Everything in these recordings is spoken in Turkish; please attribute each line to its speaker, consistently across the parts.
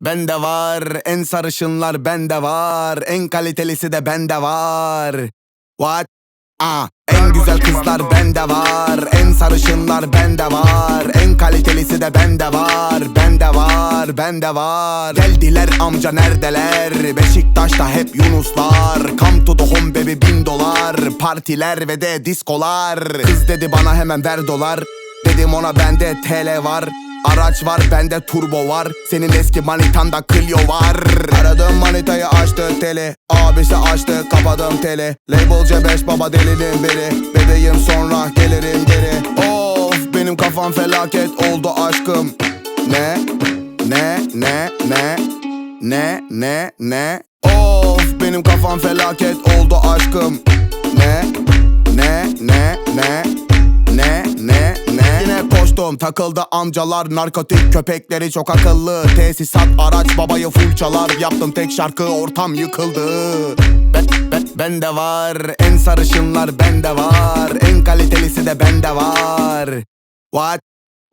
Speaker 1: Bende var en sarışınlar bende var En kalitelisi de bende var. What? Ah, en güzel kızlar bende var En sarışınlar bende var En kalitelisi de bende var Bende var, bende var. Geldiler amca neredeler? Beşiktaş'ta hep Yunuslar. Come to the home baby bin dolar. Partiler ve de diskolar. Kız dedi bana hemen ver dolar. Dedim ona bende TL var Araç var bende turbo var Senin eski manitanda Clio var Aradım manitayı açtı teli Abisi açtı kapadım teli Label C5 baba delinin biri Bebeğim sonra gelirim geri Of benim kafam felaket oldu aşkım Ne? Ne? Ne? Ne? Ne? Ne? Ne? Of benim kafam felaket oldu aşkım takıldı amcalar Narkotik köpekleri çok akıllı. Tesisat araç babayı full çalar. Yaptım tek şarkı ortam yıkıldı. Ben, ben, bende var. En sarışınlar bende var. En kalitelisi de bende var. What?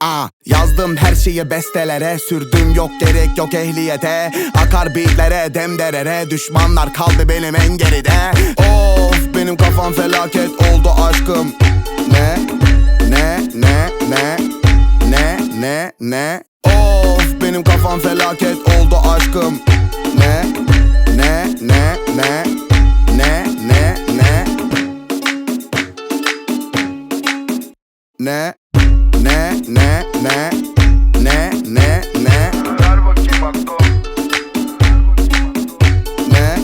Speaker 1: Ah, yazdım her şeyi bestelere. Sürdüm yok gerek yok ehliyete. Akar beatlere demderere Düşmanlar kaldı benim en geride. Of benim kafam felaket oldu aşkım Ne? Ne? Of benim kafam felaket oldu aşkım Ne? Ne? Ne? Ne? Ne? Ne? Ne? Ne? Ne? Ne? Ne? Ne? Ne? Ne?
Speaker 2: Ver bakayım Akdo.
Speaker 1: Ne?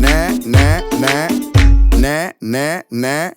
Speaker 1: Ne? Ne? Ne? Ne? Ne? Ne?